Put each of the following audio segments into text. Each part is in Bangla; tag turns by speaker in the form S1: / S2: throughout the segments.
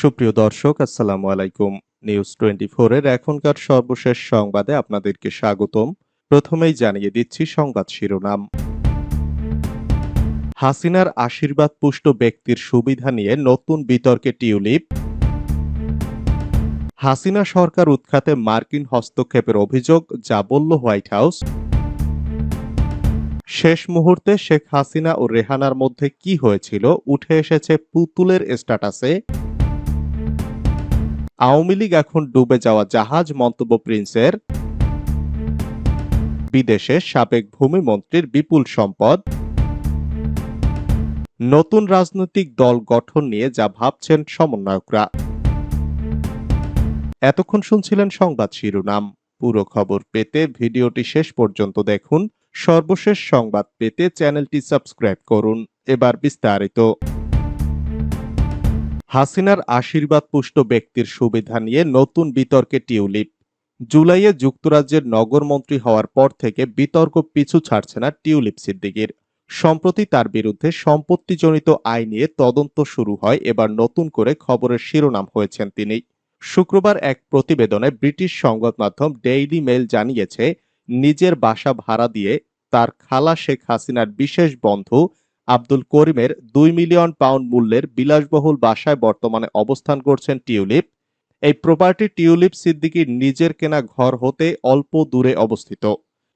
S1: সুপ্রিয় দর্শক, আসসালামু আলাইকুম। নিউজ টোয়েন্টি এর এখনকার সর্বশেষ সংবাদে আপনাদেরকে স্বাগতম। প্রথমেই জানিয়ে দিচ্ছি সংবাদ শিরোনাম। হাসিনার আশীর্বাদ পুষ্ট ব্যক্তির সুবিধা নিয়ে নতুন বিতর্কে টিউলিপ। হাসিনা সরকার উৎখাতে মার্কিন হস্তক্ষেপের অভিযোগ, যা বলল হোয়াইট হাউস। শেষ মুহূর্তে শেখ হাসিনা ও রেহানার মধ্যে কি হয়েছিল, উঠে এসেছে পুতুলের স্ট্যাটাসে। আওয়ামী লীগ এখন ডুবে যাওয়া জাহাজ মন্তব্য প্রিন্সের। বিদেশে সাবেক ভূমিমন্ত্রীর বিপুল সম্পদ। নতুন রাজনৈতিক দল গঠন নিয়ে যা ভাবছেন সমন্বয়করা। এতক্ষণ শুনছিলেন সংবাদ শিরোনাম। পুরো খবর পেতে ভিডিওটি শেষ পর্যন্ত দেখুন। সর্বশেষ সংবাদ পেতে চ্যানেলটি সাবস্ক্রাইব করুন। এবার বিস্তারিত। হাসিনার আশীর্বাদ পুষ্ট ব্যক্তির সুবিধা নিয়ে নতুন বিতর্কে টিউলিপ। জুলাইয়ে যুক্তরাজ্যের নগরমন্ত্রী হওয়ার পর থেকে বিতর্ক পিছু ছাড়ছে না টিউলিপ সিদ্দিকির। সম্প্রতি তার বিরুদ্ধে সম্পত্তিজনিত আয় নিয়ে তদন্ত শুরু হয়, এবার নতুন করে খবরের শিরোনাম হয়েছেন তিনি। শুক্রবার এক প্রতিবেদনে ব্রিটিশ সংবাদ মাধ্যম ডেইলি মেল জানিয়েছে, নিজের বাসা ভাড়া দিয়ে তার খালা শেখ হাসিনার বিশেষ বন্ধু আব্দুল করিমের দুই মিলিয়ন পাউন্ড মূল্যের বিলাসবহুল বাসায় বর্তমানে অবস্থান করছেন টিউলিপ। এই প্রপার্টি টিউলিপ সিদ্দিকির নিজের কেনা ঘর হতে অল্প দূরে অবস্থিত।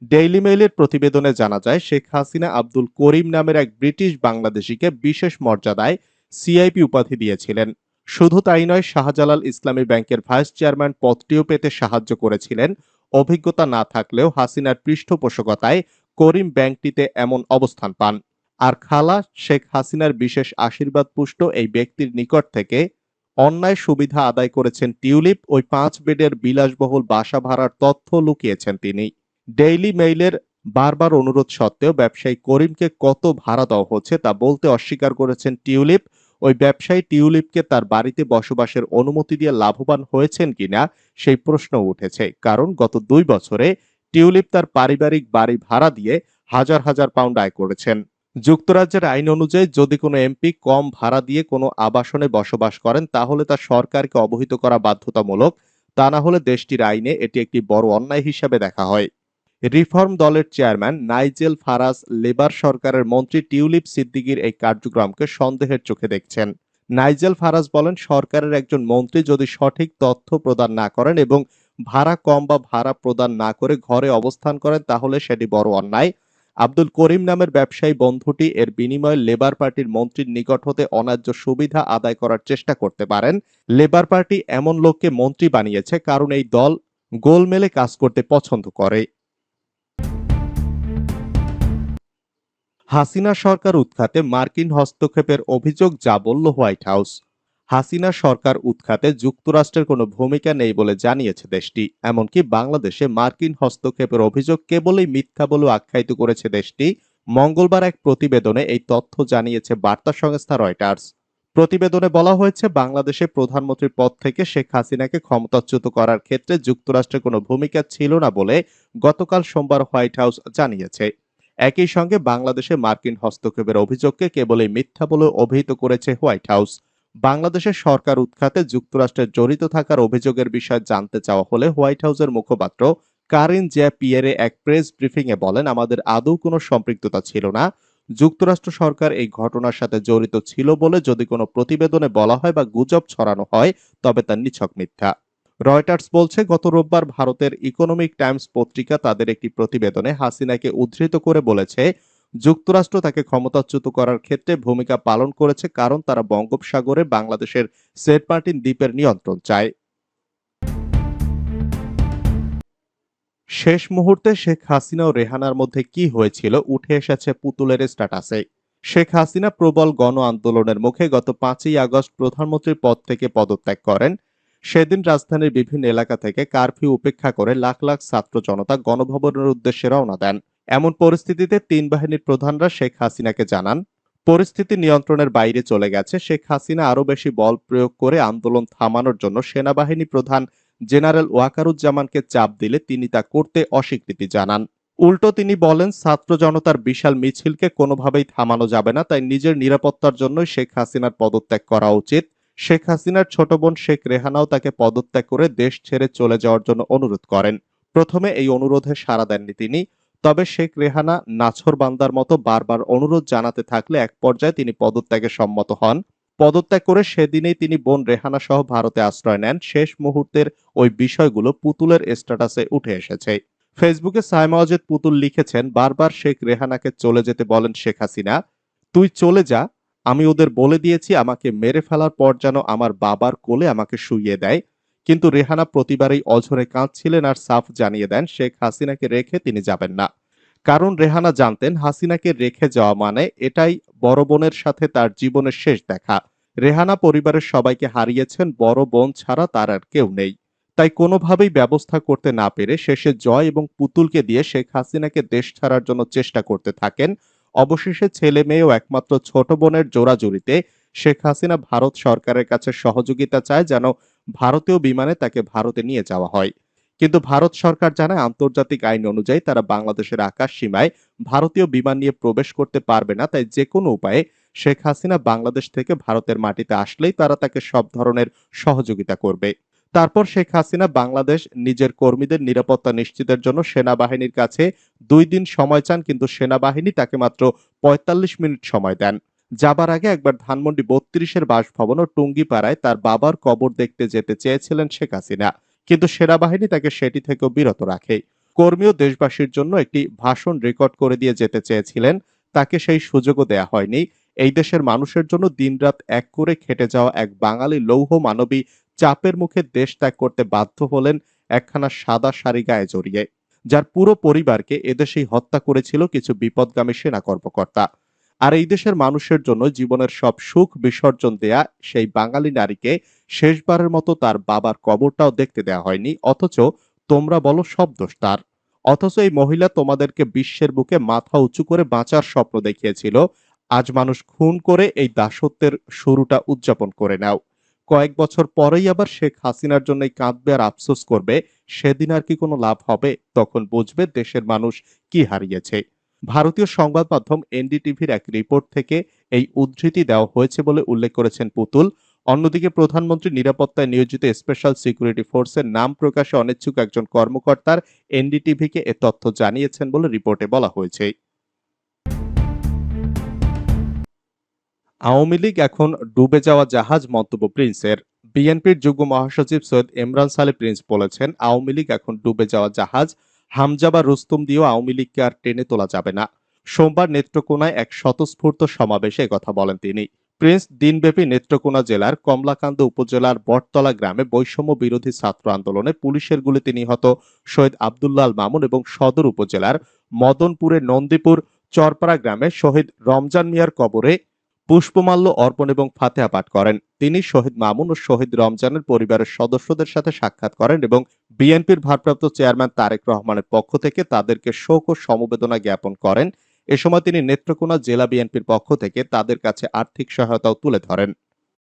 S1: ডেইলি মেইলের প্রতিবেদনে জানা যায়, শেখ হাসিনা আব্দুল করিম নামের এক ব্রিটিশ বাংলাদেশিকে বিশেষ মর্যাদায় সিআইপি উপাধি দিয়েছিলেন। শুধু তাই নয়, শাহজালাল ইসলামী ব্যাংকের ভাইস চেয়ারম্যান পদটিও পেতে সাহায্য করেছিলেন। অভিজ্ঞতা না থাকলেও হাসিনার পৃষ্ঠপোষকতায় করিম ব্যাংকটিতে এমন অবস্থান পান। আর খালা শেখ হাসিনার বিশেষ আশীর্বাদ পুষ্ট এই ব্যক্তির নিকট থেকে অন্যায় সুবিধা আদায় করেছেন টিউলিপ। ওই পাঁচ বেডের বিলাসবহুল বাসা ভাড়ার তথ্য লুকিয়েছেন তিনি। ডেইলি মেইলের বারবার অনুরোধ সত্ত্বেও ব্যবসায়ী করিমকে কত ভাড়া দেওয়া হচ্ছে তা বলতে অস্বীকার করেছেন টিউলিপ। ওই ব্যবসায়ী টিউলিপকে তার বাড়িতে বসবাসের অনুমতি দিয়ে লাভবান হয়েছেন কিনা সেই প্রশ্ন উঠেছে। কারণ গত দুই বছরে টিউলিপ তার পারিবারিক বাড়ি ভাড়া দিয়ে হাজার হাজার পাউন্ড আয় করেছেন। যুক্তরাজ্যের আইন অনুযায়ী যদি কোনো এমপি কম ভাড়া দিয়ে কোনো আবাসনে বসবাস করেন, তাহলে তা সরকারকে অবহিত করা বাধ্যতামূলক। তা না হলে দেশটির আইনে এটি একটি বড় অন্যায় হিসাবে দেখা হয়। রিফর্ম দলের চেয়ারম্যান নাইজেল ফারাজ লেবার সরকারের মন্ত্রী টিউলিপ সিদ্দিকির এই কার্যক্রমকে সন্দেহের চোখে দেখছেন। নাইজেল ফারাজ বলেন, সরকারের একজন মন্ত্রী যদি সঠিক তথ্য প্রদান না করেন এবং ভাড়া কম বা ভাড়া প্রদান না করে ঘরে অবস্থান করেন, তাহলে সেটি বড় অন্যায়। আব্দুল করিম নামের ব্যবসায়ী বন্ধুটি এর বিনিময়ে লেবার পার্টির মন্ত্রীর নিকট হতে অন্যায্য সুবিধা আদায় করার চেষ্টা করতে পারেন। লেবার পার্টি এমন লোককে মন্ত্রী বানিয়েছে, কারণ এই দল গোলমেলে কাজ করতে পছন্দ করে। হাসিনা সরকার উৎখাতে মার্কিন হস্তক্ষেপের অভিযোগ, যা বলল হোয়াইট হাউস। হাসিনা সরকার উৎখাতে যুক্তরাষ্ট্রের কোনো ভূমিকা নেই বলে জানিয়েছে দেশটি। এমনকি বাংলাদেশে মার্কিন হস্তক্ষেপের অভিযোগ কেবলই মিথ্যা বলে আখ্যায়িত করেছে দেশটি। মঙ্গলবার এক প্রতিবেদনে এই তথ্য জানিয়েছে বার্তা সংস্থা রয়টার্স। প্রতিবেদনে বলা হয়েছে, বাংলাদেশে প্রধানমন্ত্রীর পদ থেকে শেখ হাসিনাকে ক্ষমতাচ্যুত করার ক্ষেত্রে যুক্তরাষ্ট্রের কোনো ভূমিকা ছিল না বলে গতকাল সোমবার হোয়াইট হাউস জানিয়েছে। একই সঙ্গে বাংলাদেশে মার্কিন হস্তক্ষেপের অভিযোগকে কেবলই মিথ্যা বলে অভিহিত করেছে হোয়াইট হাউস। বাংলাদেশের সরকার উৎখাতে যুক্তরাষ্ট্রের জড়িত থাকার অভিযোগের বিষয়ে জানতে চাওয়া হলে হোয়াইট হাউসের মুখপাত্র কারিন জ্যা পিয়ারে এক প্রেস ব্রিফিং এ বলেন, আমাদের আদৌ কোনো সম্পৃক্ততা ছিল না। যুক্তরাষ্ট্র সরকার এই ঘটনার সাথে জড়িত ছিল বলে যদি কোনো প্রতিবেদনে বলা হয় বা গুজব ছড়ানো হয়, তবে তা নিছক মিথ্যা। রয়টার্স বলছে, গত রোববার ভারতের ইকোনমিক টাইমস পত্রিকা তাদের একটি প্রতিবেদনে হাসিনাকে উদ্ধৃত করে বলেছে যুক্তরাষ্ট্র তাকে ক্ষমতাচ্যুত করার ক্ষেত্রে ভূমিকা পালন করেছে কারণ তারা বঙ্গোপসাগরে বাংলাদেশের সেন্ট মার্টিন দ্বীপের নিয়ন্ত্রণ চায়। শেষ মুহূর্তে শেখ হাসিনা ও রেহানার মধ্যে কি হয়েছিল উঠে এসেছে পুতুলের স্ট্যাটাসে। শেখ হাসিনা প্রবল গণ আন্দোলনের মুখে গত পাঁচই আগস্ট প্রধানমন্ত্রীর পদ থেকে পদত্যাগ করেন। সেদিন রাজধানীর বিভিন্ন এলাকা থেকে কারফিউ উপেক্ষা করে লাখ লাখ ছাত্র জনতা গণভবনের উদ্দেশ্যে রওনা দেন। এমন পরিস্থিতিতে তিন বাহিনীর প্রধানরা শেখ হাসিনাকে জানান, পরিস্থিতি নিয়ন্ত্রণের বাইরে চলে গেছে। শেখ হাসিনা আরও বেশি বল প্রয়োগ করে আন্দোলন থামানোর জন্য সেনাবাহিনী প্রধান জেনারেল ওয়াকারুজ্জামানকে চাপ দিলে তিনি তা করতে অস্বীকৃতি জানান। উল্টো তিনি বলেন, ছাত্র জনতার বিশাল মিছিলকে কোনোভাবেই থামানো যাবে না, তাই নিজের নিরাপত্তার জন্য শেখ হাসিনার পদত্যাগ করা উচিত। শেখ হাসিনার ছোট বোন শেখ রেহানাও তাকে পদত্যাগ করে দেশ ছেড়ে চলে যাওয়ার জন্য অনুরোধ করেন। প্রথমে এই অনুরোধে সাড়া দেননি তিনি। তবে শেখ রেহানা নাছর বান্দার মতো বারবার অনুরোধ জানাতে থাকলে এক পর্যায়ে তিনি পদত্যাগে সম্মত হন। পদত্যাগ করে সেদিনেই তিনি বোন রেহানা সহ ভারতে আশ্রয় নেন। শেষ মুহূর্তের ওই বিষয়গুলো পুতুলের স্ট্যাটাসে উঠে এসেছে। ফেসবুকে সাইমা পুতুল লিখেছেন, বারবার শেখ রেহানাকে চলে যেতে বলেন শেখ হাসিনা। তুই চলে যা, আমি ওদের বলে দিয়েছি, আমাকে মেরে ফেলার পর যেন আমার বাবার কোলে আমাকে শুইয়ে দেয়। কিন্তু রেহানা প্রতিবারই অঝরে কাঁদছিলেন আর সাফ জানিয়ে দেন শেখ হাসিনাকে রেখে তিনি যাবেন না। কারণ রেহানা জানতেন হাসিনাকে রেখে যাওয়া মানে এটাই বড় বোনের সাথে তার জীবনের শেষ দেখা। রেহানা পরিবারের সবাইকে হারিয়েছেন, বড় বোন ছাড়া তার আর কেউ নেই। তাই কোনোভাবেই ব্যবস্থা করতে না পেরে শেষে জয় এবং পুতুলকে দিয়ে শেখ হাসিনাকে দেশ ছাড়ার জন্য চেষ্টা করতে থাকেন। অবশেষে ছেলে মেয়েও একমাত্র ছোট বোনের জোড়াজুড়িতে শেখ হাসিনা ভারত সরকারের কাছে সহযোগিতা চায় যেন ভারতীয় বিমানে তাকে ভারতে নিয়ে যাওয়া হয়। কিন্তু ভারত সরকার জানায়, আন্তর্জাতিক আইন অনুযায়ী তারা বাংলাদেশের আকাশ সীমায় ভারতীয় বিমান নিয়ে প্রবেশ করতে পারবে না। তাই যে কোনো উপায়ে শেখ হাসিনা বাংলাদেশ থেকে ভারতের মাটিতে আসলেই তারা তাকে সব ধরনের সহযোগিতা করবে। তারপর শেখ হাসিনা বাংলাদেশ নিজের কর্মীদের নিরাপত্তা নিশ্চিতের জন্য সেনাবাহিনীর কাছে দুই দিন সময় চান, কিন্তু সেনাবাহিনী তাকে মাত্র পঁয়তাল্লিশ মিনিট সময় দেন। যাবার আগে একবার ধানমন্ডি বত্রিশের বাসভবন ও টুঙ্গিপাড়ায় তার বাবার কবর দেখতে যেতে চেয়েছিলেন শেখ হাসিনা। কিন্তু সেনাবাহিনী তাকে সেটি থেকেও বিরত রাখে। কর্মী ও দেশবাসীর জন্য একটি ভাষণ রেকর্ড করে দিয়ে যেতে চেয়েছিলেন। তাকে সেই সুযোগও দেয়া হয়নি। এই দেশের মানুষের জন্য দিনরাত এক করে খেটে যাওয়া এক বাঙালি লৌহ মানবী চাপের মুখে দেশ ত্যাগ করতে বাধ্য হলেন একখানা সাদা শাড়ি গায়ে জড়িয়ে। যার পুরো পরিবারকে এদেশেই হত্যা করেছিল কিছু বিপদগামী সেনা কর্মকর্তা। আর এই দেশের মানুষের জন্য জীবনের সব সুখ বিসর্জন দেয়া সেই বাঙালি নারীকে শেষবারের মতো তার বাবার কবরটাও দেখতে দেওয়া হয়নি, অথচ তোমরা বলো সব দোষ তার। অথচ এই মহিলা তোমাদেরকে বিশ্বের বুকে মাথা উঁচু করে বাঁচার স্বপ্ন দেখিয়েছিল। আজ মানুষ খুন করে এই দাসত্বের শুরুটা উদযাপন করে নাও। কয়েক বছর পরেই আবার শেখ হাসিনার জন্য কাঁদবে আর আফসোস করবে। সেদিন আর কি কোনো লাভ হবে? তখন বুঝবে দেশের মানুষ কি হারিয়েছে। ভারতীয় সংবাদ মাধ্যম এনডিটিভির এক রিপোর্ট থেকে এই উদ্ধৃতি দেওয়া হয়েছে বলে উল্লেখ করেছেন পুতুল। অন্যদিকে প্রধানমন্ত্রী নিরাপত্তায় নিয়োজিত স্পেশাল সিকিউরিটি ফোর্সের নাম প্রকাশে অনিচ্ছুক একজন কর্মকর্তার এনডিটিভিকে এ তথ্য জানিয়েছেন বলে রিপোর্টে বলা হয়েছে। আওয়ামী লীগ এখন ডুবে যাওয়া জাহাজ মন্তব্য প্রিন্সের। বিএনপির যুগ্ম মহাসচিব সৈয়দ ইমরান সালে প্রিন্স বলেছেন, আওয়ামী লীগ এখন ডুবে যাওয়া জাহাজ হামজা বা রুস্তুম দিয়েও আওয়ামী লীগকে আর টেনে তোলা যাবে না। সোমবার নেত্রকোনায় এক স্বতঃস্ফূর্ত সমাবেশে কথা বলেন তিনি। প্রিন্স দিনব্যাপী নেত্রকোনা জেলার কমলাকান্দ উপজেলার বটতলা গ্রামে বৈষম্য বিরোধী ছাত্র আন্দোলনে পুলিশের গুলিতে নিহত শহীদ আবদুল্লাল মামুন এবং সদর উপজেলার মদনপুরের নন্দীপুর চরপাড়া গ্রামে শহীদ রমজান মিয়ার কবরে পুষ্পমাল্য অর্পণ এবং ফাতেহা পাঠ করেন। তিনি শহীদ মামুন ও শহীদ রমজানের পরিবারের সদস্যদের সাথে সাক্ষাৎ করেন এবং বিএনপির ভারপ্রাপ্ত চেয়ারম্যান তারেক রহমানের পক্ষ থেকে তাদেরকে শোক ও সমবেদনা জ্ঞাপন করেন। এ সময় তিনি নেত্রকোনা জেলা বিএনপির পক্ষ থেকে তাদের কাছে আর্থিক সহায়তাও তুলে ধরেন।